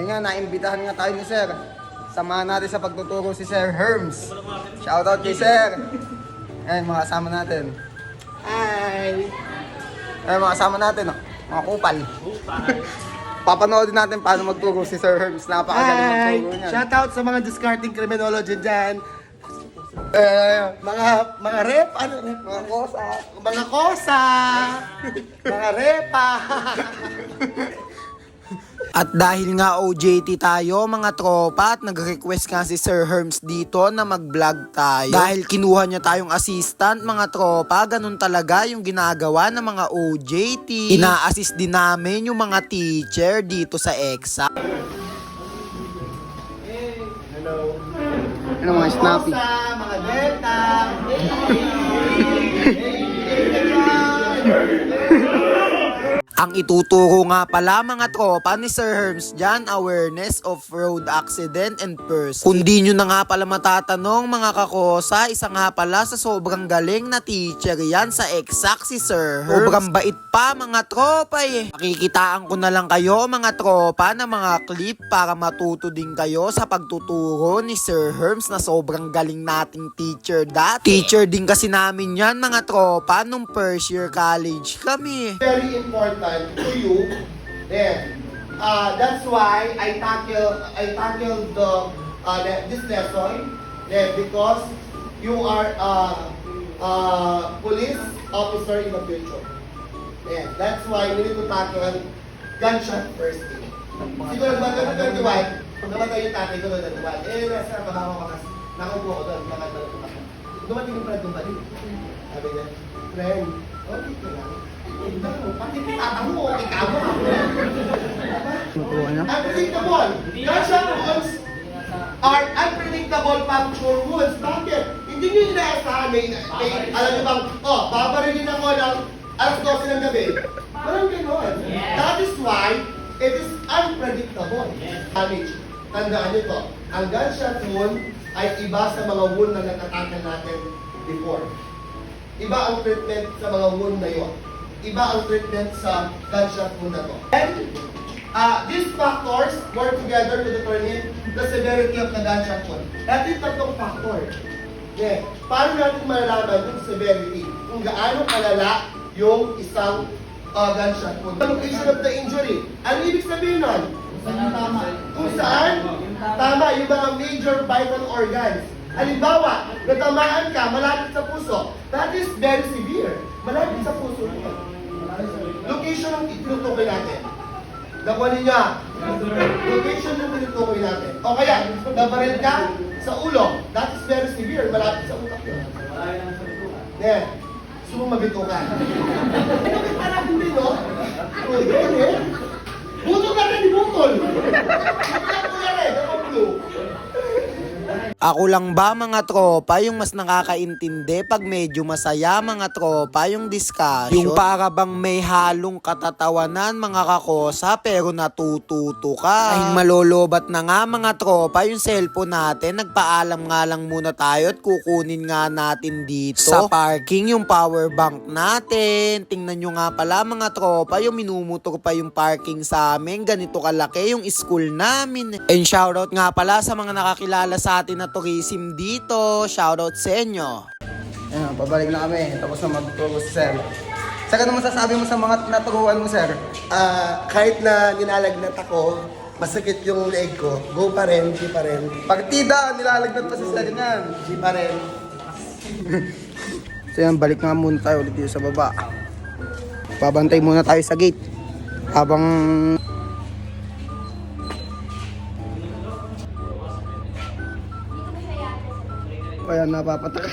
Ayun nga, naimbitahan nga tayo ni Sir. Samahan natin sa pagtuturo si Sir Herms. Shoutout kay Sir. Ayun, mga kasama natin. Hi! Ayun, mga kasama natin, oh. mga kupal. Papanoodin natin paano magturo si Sir Herms. Napakagaling Hi! magturo niyan. Shout out sa mga discarding criminology dyan. Eh, Mga, mga rep, ano rep? mga kosa. Mga kosa! mga repa! At dahil nga OJT tayo mga tropa at nag-request nga si Sir Herms dito na mag-vlog tayo. Dahil kinuha niya tayong assistant mga tropa, ganun talaga yung ginagawa ng mga OJT. Ina-assist din namin yung mga teacher dito sa EXA. Hello. Ano mga snappy? Mga Ang ituturo nga pala mga tropa ni Sir Herms dyan, awareness of road accident and person. Kung di nyo na nga pala matatanong mga kakosa, isa nga pala sa sobrang galing na teacher yan sa exact si Sir Herms. Sobrang bait pa mga tropa eh. Makikitaan ko na lang kayo mga tropa ng mga clip para matuto din kayo sa pagtuturo ni Sir Herms na sobrang galing nating teacher dati. Teacher din kasi namin yan mga tropa nung first year college kami. Very important to you. There. Uh, that's why I tackle I tackled the uh, this lesson there because you are uh, uh, police officer in the future. Yeah, that's why we need to tackle gunshot first aid. Siguro nagmagano 21, namatay yung tatay ko noon 21. Eh, nasa kabawa ka kasi. Nakupo ko doon, nakatalo ko kasi. Dumating yung kong balik. Sabi niya, friend, okay ka lang. Pati tata mo, ka mo. Unpredictable. Gunshot wounds are unpredictable puncture wounds. Bakit? Hindi nyo inaasahan. May, may, alam nyo bang, oh, babarilin ako ng alas 12 ng gabi. Parang gano'n. That is why it is unpredictable. Damage. Tandaan nyo to. Ang gunshot wound ay iba sa mga wound na natatakan natin before. Iba ang treatment sa mga wound na yon. Iba ang treatment sa gunshot wound na to. And uh, these factors work together to determine the severity of the gunshot wound. At yung tatlong factor. Yeah. Paano natin malalaman yung severity? Kung gaano kalala yung isang uh, gunshot wound. The location of the injury. Ano ibig sabihin nun? Tama. Kung saan? Tama, yung mga major vital organs. Halimbawa, natamaan ka malapit sa puso. That is very severe. Malapit sa puso mo. Location ang tinutukoy natin. Nakuha niya. Location yung tinutukoy natin. O kaya, nabaril ka sa ulo. That is very severe. Malapit sa utak yun. Yeah. Sumabito ka. Ano ka parang hindi, no? O, yun eh. Butol ka na ni Butol. Ako lang ba mga tropa yung mas nakakaintindi pag medyo masaya mga tropa yung discussion? Yung para bang may halong katatawanan mga kakosa pero natututo ka. Ay malolobat na nga mga tropa yung cellphone natin. Nagpaalam nga lang muna tayo at kukunin nga natin dito. Sa parking yung power bank natin. Tingnan nyo nga pala mga tropa yung minumutor pa yung parking sa amin. Ganito kalaki yung school namin. And shoutout nga pala sa mga nakakilala sa atin na tourism dito. Shoutout sa inyo. Ayun, babalik na kami. Tapos na magturo si Sir. Sir, ano masasabi mo sa mga naturuan mo, Sir? Ah, kahit na ninalagnat ako, masakit yung leg ko, go pa rin, di pa rin, Partida, nilalagnat pa si Sir niyan. di pa rin. So yan, balik nga muna tayo ulit dito sa baba. Babantay muna tayo sa gate. Habang... Kaya napapatak.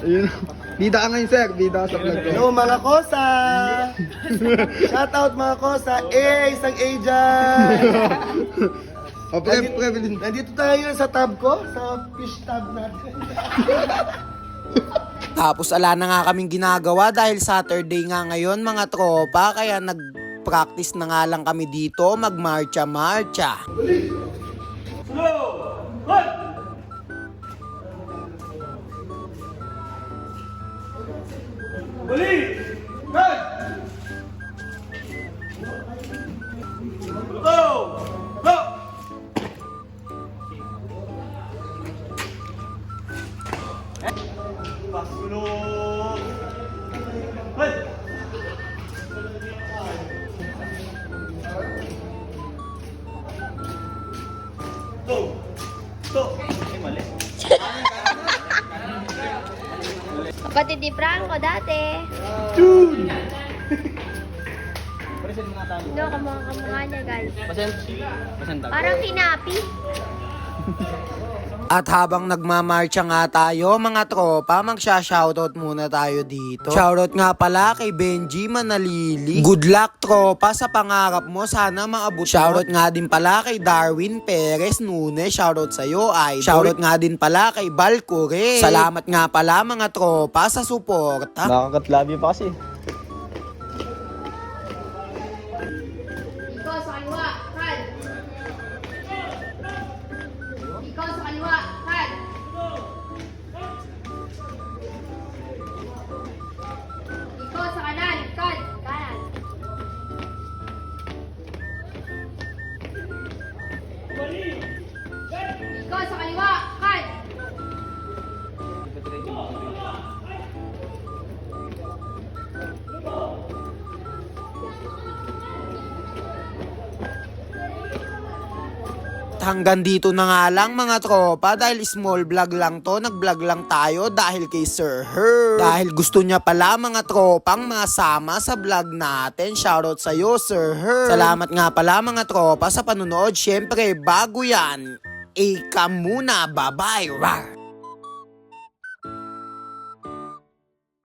Ayun. Bida ka ngayon, sir. Bida ka sa vlog ko. Hello mga kosa! Shout out mga kosa! Eh, isang A dyan! O, pre, Nandito, pre, bilhin. nandito tayo sa tab ko, sa fish tab natin. Tapos ala na nga kaming ginagawa dahil Saturday nga ngayon mga tropa kaya nag-practice na nga lang kami dito magmarcha-marcha. Go! Kapatid ni Franco dati. No, kamukha kamukha niya guys. Parang kinapi. At habang nagmamarcha nga tayo mga tropa, magsha-shoutout muna tayo dito. Shoutout nga pala kay Benji Manalili. Good luck tropa sa pangarap mo, sana maabot mo. Shoutout nga din pala kay Darwin Perez Nunes. Shoutout sa iyo ay. Shoutout nga din pala kay Balcore. Salamat nga pala mga tropa sa suporta. Nakakatlabyo pa kasi. Ikaw sa kaliwa, Fred. Hanggang dito na nga lang mga tropa dahil small vlog lang to, nag-vlog lang tayo dahil kay Sir Her. Dahil gusto niya pala mga tropang masama sa vlog natin. Shoutout sa iyo Sir Her. Salamat nga pala mga tropa sa panonood. Syempre bago yan, ika muna, bye-bye.